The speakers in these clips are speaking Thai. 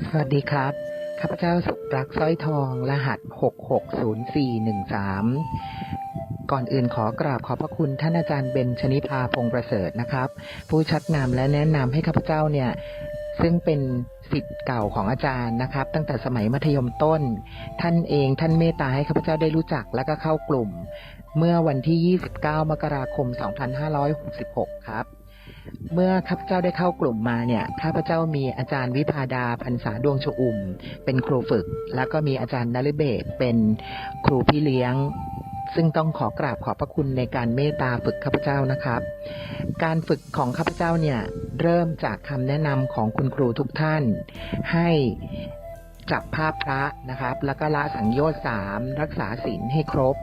สวัสดีครับข้าพเจ้าสุรักษ์สร้อยทอง รหัส 660413 ก่อนอื่นขอกราบขอบพระคุณท่านอาจารย์เบญชนิพาพงประเสริฐนะครับ ผู้ชักนำและแนะนำให้ข้าพเจ้าเนี่ย ซึ่งเป็นสิทธิ์เก่าของอาจารย์นะครับ ตั้งแต่สมัยมัธยมต้น ท่านเองท่านเมตตาให้ข้าพเจ้าได้รู้จักและก็เข้ากลุ่ม เมื่อวันที่ 29 มกราคม 2566 ครับ เมื่อข้าพเจ้าได้เข้ากลุ่มมาเนี่ยข้าพเจ้ามีอาจารย์วิพาดาพันษาดวงชอุ่ม เป็นครูฝึก แล้วก็มีอาจารย์นฤเบศเป็นครูพี่เลี้ยง ซึ่งต้องขอกราบขอบพระคุณในการเมตตาฝึกข้าพเจ้านะครับ การฝึกของข้าพเจ้าเนี่ยเริ่มจากคำแนะนำของคุณครูทุกท่าน ให้ จับภาพพระนะครับ แล้วก็ละสังโยชน์สามรักษาศีลให้ครบ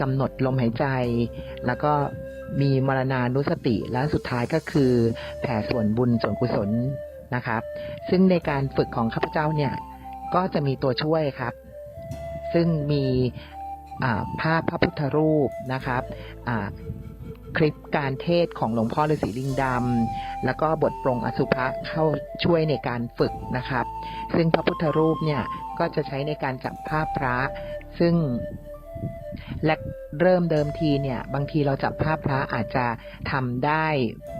กำหนดลมหายใจ แล้วก็มีมรณานุสติและสุดท้ายก็คือแผ่ส่วนบุญส่วนกุศลนะครับ ซึ่งในการฝึกของข้าพเจ้าเนี่ยก็จะมีตัวช่วยครับ ซึ่งมีภาพพระพุทธรูปนะครับ คลิปการเทศของหลวงพ่อฤาษีลิงดำ แล้วก็บทปรงอสุภะเข้าช่วยในการฝึกนะครับ ซึ่งพระพุทธรูปเนี่ยก็จะใช้ในการจับภาพพระ ซึ่งและเริ่มเดิมทีเนี่ย บางทีเราจับภาพพระอาจจะทำได้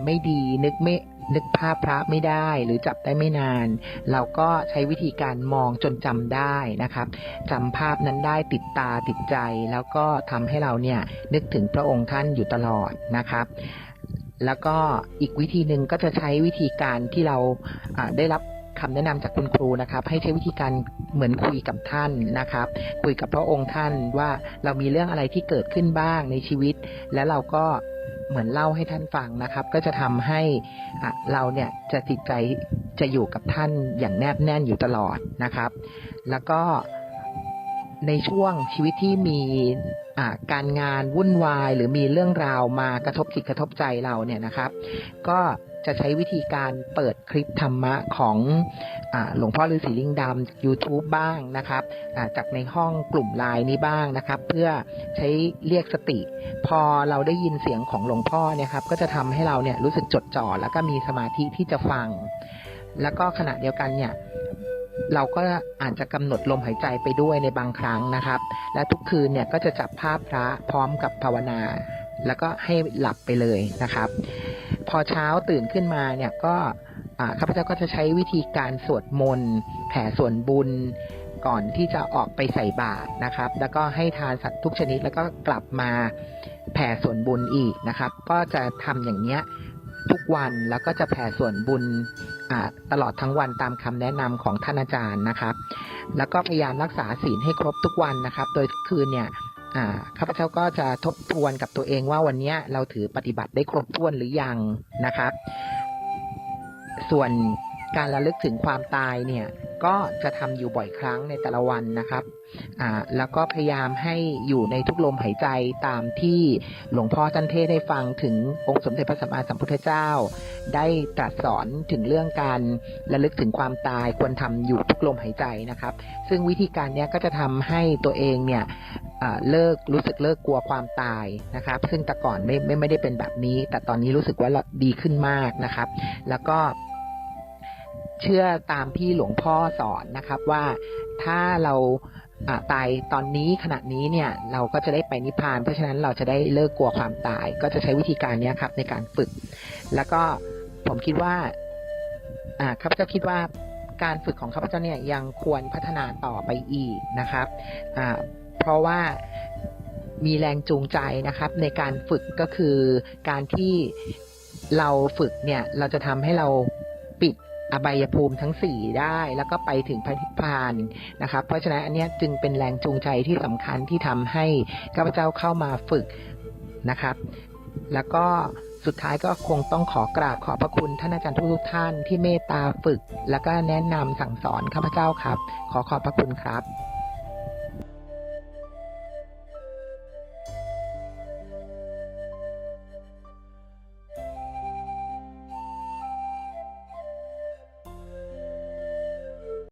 ไม่ดีนึกไม่ นึกภาพพระไม่ได้หรือจับได้ไม่นาน เราก็ใช้วิธีการมองจนจำได้นะครับจำภาพนั้นได้ติดตาติดใจ แล้วก็ทำให้เราเนี่ยนึกถึงพระองค์ท่านอยู่ตลอดนะครับแล้วก็อีกวิธีหนึ่งก็จะใช้วิธีการที่เราอ่าได้รับคำแนะนำจากคุณครูนะครับ ให้ใช้วิธีการเหมือนคุยกับท่านนะครับ คุยกับพระองค์ท่านว่าเรามีเรื่องอะไรที่เกิดขึ้นบ้างในชีวิต และเราก็ เหมือนเล่าให้ท่านฟังนะครับ ก็จะทำให้เราเนี่ยจะจิตใจจะอยู่กับท่านอย่างแนบแน่นอยู่ตลอดนะครับ แล้วก็ ในช่วงชีวิตที่มีการงานวุ่นวาย หรือมีเรื่องราวมากระทบจิตกระทบใจเราเนี่ยนะครับ ก็จะใช้วิธีการเปิดคลิปธรรมะของอหลวงพ่อฤาษีลิงดำ YouTube บ้างนะครับจากในห้องกลุ่มไลน์นี้บ้างนะครับ เพื่อใช้เรียกสติ พอเราได้ยินเสียงของหลวงพ่อเนี่ยครับ ก็จะทำให้เราเนี่ยรู้สึกจดจ่อแล้วก็มีสมาธิที่จะฟัง แล้วก็ขณะเดียวกันเนี่ย เราก็อาจจะกำหนดลมหายใจไปด้วยในบางครั้งนะครับ และทุกคืนเนี่ยก็จะจับภาพพระพร้อมกับภาวนา แล้วก็ให้หลับไปเลยนะครับ พอเช้าตื่นขึ้นมาเนี่ยก็ข้าพเจ้าก็จะใช้วิธีการสวดมนต์แผ่ส่วนบุญก่อนที่จะออกไปใส่บาตรนะครับ แล้วก็ให้ทานสัตว์ทุกชนิดแล้วก็กลับมาแผ่ส่วนบุญอีกนะครับ ก็จะทำอย่างเนี้ยทุกวันแล้วก็จะแผ่ส่วนบุญ ตลอดทั้งวันตามคำแนะนำของท่านอาจารย์นะครับ แล้วก็พยายามรักษาศีลให้ครบทุกวันนะครับ โดยทุกคืนเนี่ยข้าพเจ้าก็จะทบทวนกับตัวเองว่าวันนี้เราถือปฏิบัติได้ครบถ้วนหรือยังนะครับ ส่วน การระลึกถึงความตายเนี่ยก็จะทำอยู่บ่อยครั้งในแต่ละวันนะครับอ่าแล้วก็พยายามให้อยู่ในทุกลมหายใจตามที่หลวงพ่อท่านเทศให้ฟังถึงองค์สมเด็จพระสัมมาสัมพุทธเจ้า ได้ตรัสสอนถึงเรื่องการระลึกถึงความตายควรทำอยู่ทุกลมหายใจนะครับ ซึ่งวิธีการนี้ก็จะทำให้ตัวเองเนี่ยเลิกรู้สึกเลิกกลัวความตายนะครับ ซึ่งแต่ก่อนไม่ไม่ไม่ได้เป็นแบบนี้ แต่ตอนนี้รู้สึกว่าดีขึ้นมากนะครับ แล้วก็ เชื่อตามที่หลวงพ่อสอนนะครับว่าถ้าเราตายตอนนี้ขณะนี้เนี่ยเราก็จะได้ไปนิพพาน เพราะฉะนั้นเราจะได้เลิกกลัวความตาย ก็จะใช้วิธีการนี้ครับในการฝึก แล้วก็ผมคิดว่าข้าพเจ้าคิดว่าการฝึกของข้าพเจ้าเนี่ยยังควรพัฒนาต่อไปอีกนะครับเพราะว่ามีแรงจูงใจนะครับ ในการฝึกก็คือการที่เราฝึกเนี่ยเราจะทำให้เรา อบายภูมิทั้งสี่ได้ แล้วก็ไปถึงพระนิพพานนะครับ เพราะฉะนั้นอันนี้จึงเป็นแรงจูงใจที่สำคัญที่ทำให้ข้าพเจ้าเข้ามาฝึกนะครับ แล้วก็สุดท้ายก็คงต้องขอกราบขอบพระคุณท่านอาจารย์ทุกท่านที่เมตตาฝึก แล้วก็แนะนำสั่งสอนข้าพเจ้าครับ ขอขอบพระคุณครับ